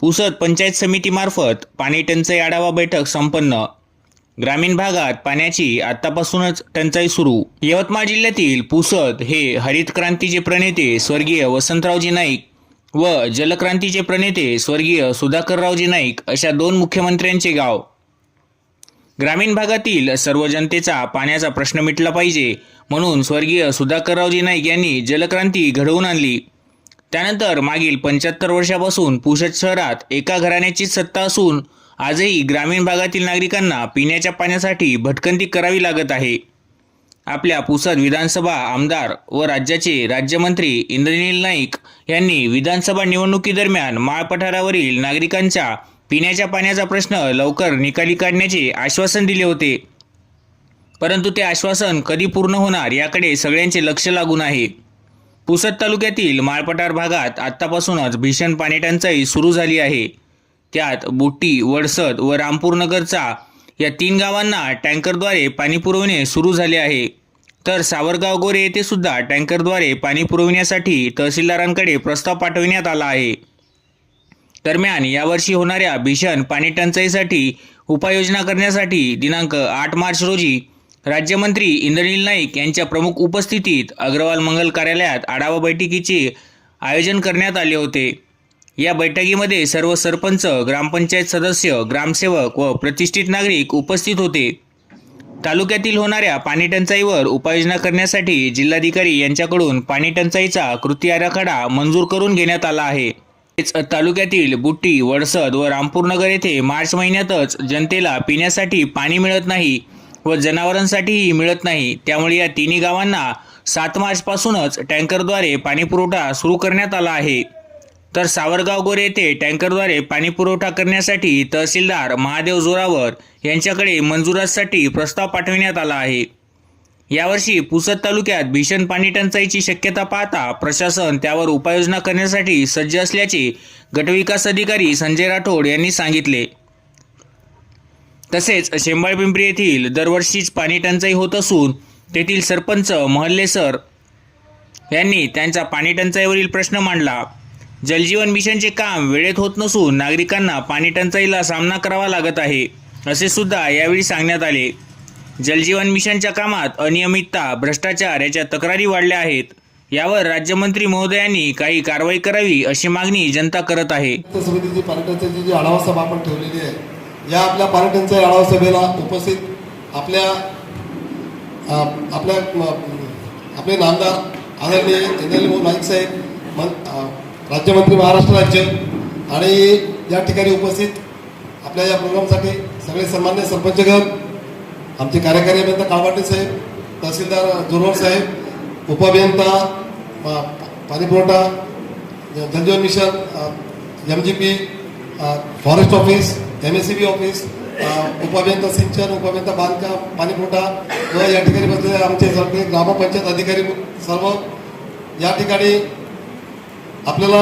पुसद पंचायत समितीमार्फत पाणी टंचाई आढावा बैठक संपन्न. ग्रामीण भागात पाण्याची आतापासूनच टंचाई सुरू. यवतमाळ जिल्ह्यातील पुसद हे हरित क्रांतीचे प्रणेते स्वर्गीय वसंतरावजी नाईक व जलक्रांतीचे प्रणेते स्वर्गीय सुधाकररावजी नाईक अशा दोन मुख्यमंत्र्यांचे गाव. ग्रामीण भागातील सर्व जनतेचा पाण्याचा प्रश्न मिटला पाहिजे म्हणून स्वर्गीय सुधाकररावजी नाईक यांनी जलक्रांती घडवून आणली. त्यानंतर मागील पंच्याहत्तर वर्षापासून पुसद शहरात एका घराण्याचीच सत्ता असून आजही ग्रामीण भागातील नागरिकांना पिण्याच्या पाण्यासाठी भटकंती करावी लागत आहे. आपल्या पुसद विधानसभा आमदार व राज्याचे राज्यमंत्री इंद्रनील नाईक यांनी विधानसभा निवडणुकीदरम्यान माळ पठारावरील नागरिकांच्या पिण्याच्या पाण्याचा प्रश्न लवकर निकाली काढण्याचे आश्वासन दिले होते. परंतु ते आश्वासन कधी पूर्ण होणार याकडे सगळ्यांचे लक्ष लागून आहे. पुसद तालुक्यातील माळपठार भागात आत्तापासूनच भीषण पाणी टंचाई सुरू झाली आहे. त्यात बुट्टी वडसद व रामपूरनगरचा या तीन गावांना टँकरद्वारे पाणी पुरवणे सुरू झाले आहे. तर सावरगाव गोरे येथे सुद्धा टँकरद्वारे पाणी पुरविण्यासाठी तहसीलदारांकडे प्रस्ताव पाठविण्यात आला आहे. दरम्यान यावर्षी होणाऱ्या भीषण पाणी टंचाईसाठी उपाययोजना करण्यासाठी दिनांक आठ मार्च रोजी राज्यमंत्री इंद्रनील नाईक यांच्या प्रमुख उपस्थितीत अग्रवाल मंगल कार्यालयात आढावा बैठकीचे आयोजन करण्यात आले होते. या बैठकीमध्ये सर्व सरपंच ग्रामपंचायत सदस्य ग्रामसेवक व प्रतिष्ठित नागरिक उपस्थित होते. तालुक्यातील होणाऱ्या पाणी टंचाईवर उपाययोजना करण्यासाठी जिल्हाधिकारी यांच्याकडून पाणी टंचाईचा कृती आराखडा मंजूर करून घेण्यात आला आहे. तेच तालुक्यातील बुट्टी वडसद व रामपूरनगर येथे मार्च महिन्यातच जनतेला पिण्यासाठी पाणी मिळत नाही. व जनावरांसाठीही मिळत नाही. त्यामुळे या तिन्ही गावांना सात मार्चपासूनच टँकरद्वारे पाणीपुरवठा सुरू करण्यात आला आहे. तर सावरगाव गोरे येथे टँकरद्वारे पाणीपुरवठा करण्यासाठी तहसीलदार महादेव जोरावर यांच्याकडे मंजुरासाठी प्रस्ताव पाठविण्यात आला आहे. यावर्षी पुसद तालुक्यात भीषण पाणी टंचाईची शक्यता पाहता प्रशासन त्यावर उपाययोजना करण्यासाठी सज्ज असल्याचे गटविकास अधिकारी संजय राठोड यांनी सांगितले. तसेच शेंबाळपिंपरी येथील दरवर्षीच पाणी टंचाई होत असून तेथील सरपंच महल्लेसर यांनी त्यांचा पाणी टंचाईवरील प्रश्न मांडला. जलजीवन मिशनचे काम वेळेत होत नसून नागरिकांना पाणी टंचाईला सामना करावा लागत आहे असे सुद्धा यावेळी सांगण्यात आले. जलजीवन मिशनच्या कामात अनियमितता भ्रष्टाचार याच्या तक्रारी वाढल्या आहेत. यावर राज्यमंत्री महोदयांनी काही कारवाई करावी अशी मागणी जनता करत आहे. समितीची पाणी टंचाईची जी आढावा सभा आपण ठेवलेली आहे या आपल्या पाणीटंचाई आढावा सभेला उपस्थित आपल्या आपल्या आपले नामदार आदरणीय इंद्रनील भाऊ नाईक साहेब मन राज्यमंत्री महाराष्ट्र राज्य आणि या ठिकाणी उपस्थित आपल्या या प्रोग्रामसाठी सगळे सन्मान्य सरपंचगण आमचे कार्यकारी अभियंता काळवाटे साहेब तहसीलदार जोरवर साहेब उपअभियंता पाणीपुरवठा Jal Jeevan mission M G P forest office M S C B office उपअभियंता सिंचन उपअभियंता बांधकाम पाणीपुरवठा व या ठिकाणी बसलेले आमचे सगळे ग्रामपंचायत अधिकारी सर्व. या ठिकाणी आपल्याला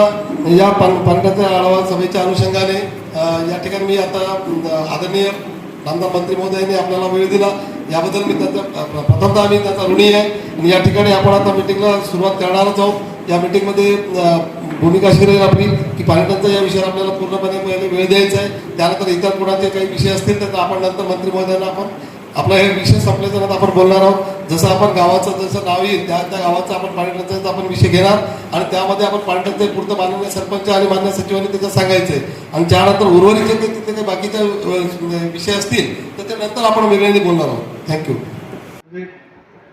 या पान पाणीटंचाई आढावा सभेच्या अनुषंगाने uh, या ठिकाणी मी आता uh, आदरणीय आमदार मंत्री महोदयांनी आपल्याला वेळ दिला. याबद्दल मी त्यांचा प्रथमतः मी त्यांचा ऋणी आहे. आणि या ठिकाणी आपण आता मिटिंगला सुरुवात करणारच आहोत. या मिटिंगमध्ये भूमिका अशी राहील आपली की पाणीटंचाई या विषयावर आपल्याला पूर्णपणे पहिले वेळ द्यायचा आहे. त्यानंतर इतर कोणाचे काही विषय असतील तर आपण नंतर मंत्री महोदयांना आपण आपला हे विषय संपल्याच्या नंतर आपण बोलणार आहोत. जसं आपण गावाचं जसं नाव येईल त्या त्या गावाचा आपण पाणीटंचाईचा आपण विषय घेणार. आणि त्यामध्ये आपण पाणीटंचाई पुरतं माननीय सरपंच आणि मान्य सचिवांनी त्याचं सांगायचं आहे आणि त्यानंतर उर्वरित जे काही तिथे काही बाकीचे विषय असतील तर ते नंतर आपण वेगळ्याने बोलणार आहोत. थँक्यू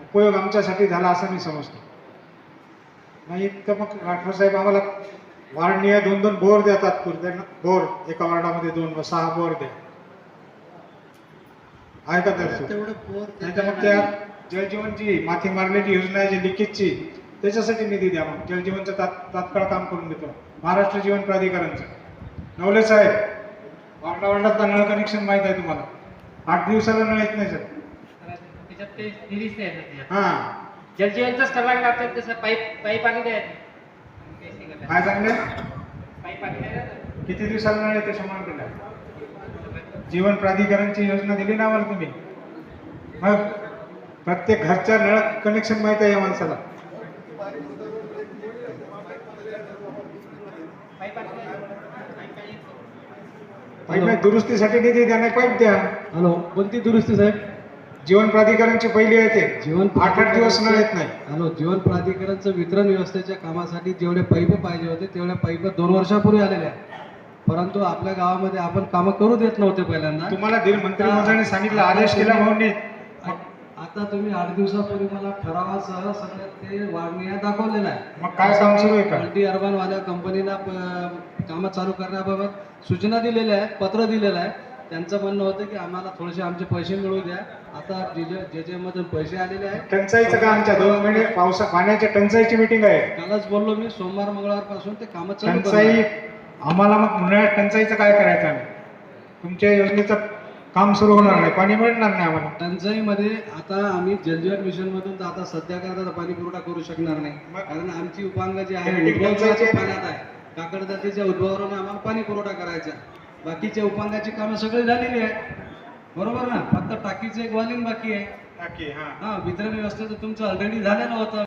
उपयोग आमच्यासाठी झाला असं मी समजतो. नाही तर मग राठोड साहेब आम्हाला वाढणीय दोन दोन बोर देतात पुरते बोर एका वार्डामध्ये दोन व सहा बोर द्या. आहे का तर तेवढं पोर नाही तर मग त्या जलजीवनची माथी मारलेली योजना आहे जी लिकेजची त्याच्यासाठी निधी द्या मग. जलजीवनचं तात तात्काळ काम करून देतो. महाराष्ट्र जीवन प्राधिकरणचं. नवले साहेब वार्डा वार्डात नळ कनेक्शन माहीत आहे तुम्हाला. आठ दिवसाला नळ येत नाही सर त्याच्यात ते निधीच नाही येत त्याच्यात. हां. जलजीवनचंच करायला लागतं तसं पाईप पाईप आणि द्यायचं काय सांगले? पाईप आणि द्यायचं किती दिवसाला नळ येते शंभर केला जीवन प्राधिकरणची योजना दिली ना आम्हाला तुम्ही? मग प्रत्येक घरच्या नळ कनेक्शन माहीत आहे या माणसाला. पाईप दुरुस्तीसाठी निधी द्या नाही पाईप द्या. हॅलो कोणती दुरुस्ती साहेब? जीवन प्राधिकरणची पहिली आहे ते. जीवन आठ आठ दिवस नळ येत नाही. हॅलो जीवन प्राधिकरणचं वितरण व्यवस्थेच्या कामासाठी जेवढे पैप पाहिजे होते तेवढ्या पैप दोन वर्षापूर्वी आलेले आहेत. परंतु आपल्या गावामध्ये आपण कामं करू देत नव्हते पहिल्यांदा. तुम्हाला दिल मंत्री महोदयाने सांगितलं आदेश केला म्हणून. आता तुम्ही आठ दिवसापूर्वी मला ठरावासह सगळं ते वाढण्या दाखवलेलं आहे. मग काय काम सुरू आहे का? मल्टी अर्बनवाल्या कंपनीला कामं चालू करण्याबाबत सूचना दिलेल्या आहेत पत्र दिलेलं आहे. त्यांचं म्हणणं होतं की आम्हाला थोडेसे आमचे पैसे मिळू द्या. आता जे जे मधून पैसे आलेले आहेत टंचाईचं का आमच्या दोन महिने पावसा पाण्याच्या टंचाईची मिटिंग आहे? कालच बोललो मी सोमवार मंगळवारपासून ते कामं टंचाई. आम्हाला मग उन्हाळ्यात टंचाईचं काय करायचं आम्ही? तुमच्या योजनेचं काम सुरू होणार नाही पाणी मिळणार नाही आम्हाला. टंचाईमध्ये आता आम्ही जलजीवन मिशन मधून आता सध्या करता पाणी पुरवठा करू शकणार नाही. कारण आमची उपांग जी आहे आहे. काकडदातीच्या उद्भवावरून आम्हाला पाणी पुरवठा करायचा आहे. बाकीच्या उपांगाची कामं सगळी झालेली आहे बरोबर ना? फक्त टाकीचं एक वालिंग बाकी आहे. नक्की हा. हा वितरण व्यवस्थेचं तुमचं ऑलरेडी झालेलं होतं.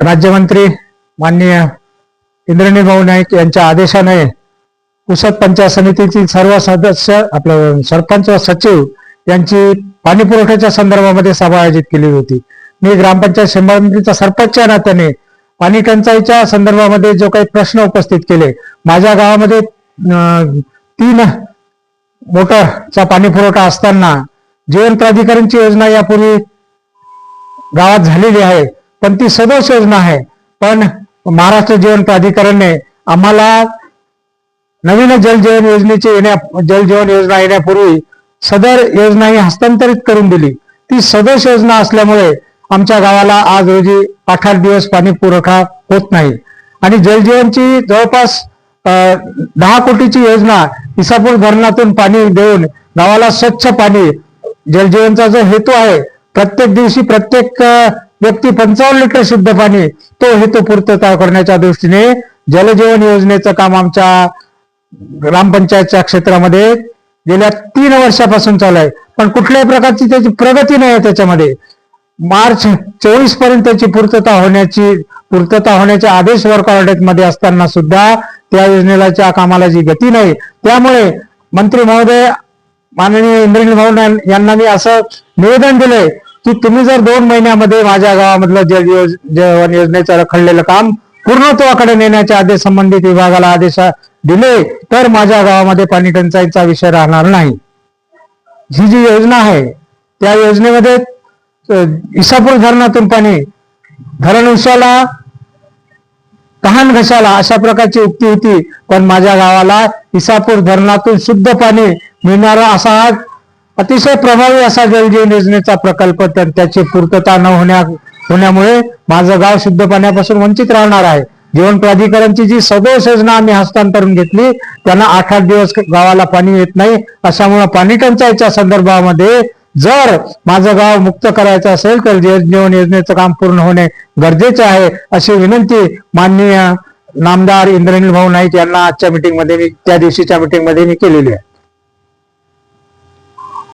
राज्यमंत्री माननीय इंद्रनील भाऊ नाईक यांच्या आदेशाने पुसद पंचायत समितीतील सर्व सदस्य आपलं सरपंच व सचिव यांची पाणी पुरवठ्याच्या संदर्भामध्ये सभा आयोजित केली होती. मी ग्रामपंचायत संबंधीचा सरपंच या नात्याने पाणी टंचाईच्या संदर्भामध्ये जो काही प्रश्न उपस्थित केले माझ्या गावामध्ये तीन मोटरचा पाणी पुरवठा असताना जीवन प्राधिकरणची योजना यापूर्वी गावात झालेली आहे पण ती सदोष योजना आहे. पण महाराष्ट्र जीवन प्राधिकरणने आम्हाला नवीन जल जीवन योजनेची येण्या जल जीवन योजना येण्यापूर्वी सदर योजना ही हस्तांतरित करून दिली. ती सदोष योजना असल्यामुळे आमच्या गावाला आज रोजी आठ आठ दिवस पाणी पुरवठा होत नाही. आणि जलजीवनची जवळपास दहा कोटीची योजना इसापूर धरणातून पाणी देऊन गावाला स्वच्छ पाणी जलजीवनचा जो हेतू आहे प्रत्येक दिवशी प्रत्येक व्यक्ती पंचावन्न लिटर शुद्ध पाणी तो हेतू पूर्तता करण्याच्या दृष्टीने जलजीवन योजनेचं काम आमच्या ग्रामपंचायतच्या क्षेत्रामध्ये गेल्या तीन वर्षापासून चालू आहे. पण कुठल्याही प्रकारची त्याची प्रगती नाही आहे त्याच्यामध्ये. मार्च चोवीस पर्यंतची पूर्तता होण्याची पूर्तता होण्याचे आदेश वर्कमध्ये असताना सुद्धा त्या योजनेला कामाला जी गती नाही त्यामुळे मंत्री महोदय माननीय इंद्रनील भाऊ यांना मी असं निवेदन दिलंय की तुम्ही जर दोन महिन्यामध्ये माझ्या गावामधलं जल योज जीवन योजनेचं रखडलेलं काम पूर्णत्वाकडे नेण्याचे आदेश संबंधित विभागाला आदेश दिले तर माझ्या गावामध्ये पाणी टंचाईचा विषय राहणार नाही. ही जी योजना आहे त्या योजनेमध्ये इसापूर धरणातून पाणी धरण उशाला तहान घशाला अशा प्रकारची उक्ती होती. पण माझ्या गावाला इसापूर धरणातून शुद्ध पाणी मिळणारा असा हा अतिशय प्रभावी असा जलजीवन योजनेचा प्रकल्प तर त्याची पूर्तता न होण्या होण्यामुळे माझं गाव शुद्ध पाण्यापासून वंचित राहणार आहे. जीवन प्राधिकरणची जी सदोष योजना आम्ही हस्तांतरून घेतली त्यांना आठ आठ दिवस गावाला पाणी येत नाही. अशामुळे पाणी टंचाईच्या संदर्भामध्ये जर माझं गाव मुक्त करायचं असेल तर जीवन योजनेचं काम पूर्ण होणे गरजेचे आहे अशी विनंती माननीय नामदार इंद्रनील भाऊ नाईक यांना आजच्या मीटिंगमध्ये मी त्या दिवशीच्या मीटिंगमध्ये मी केलेली आहे.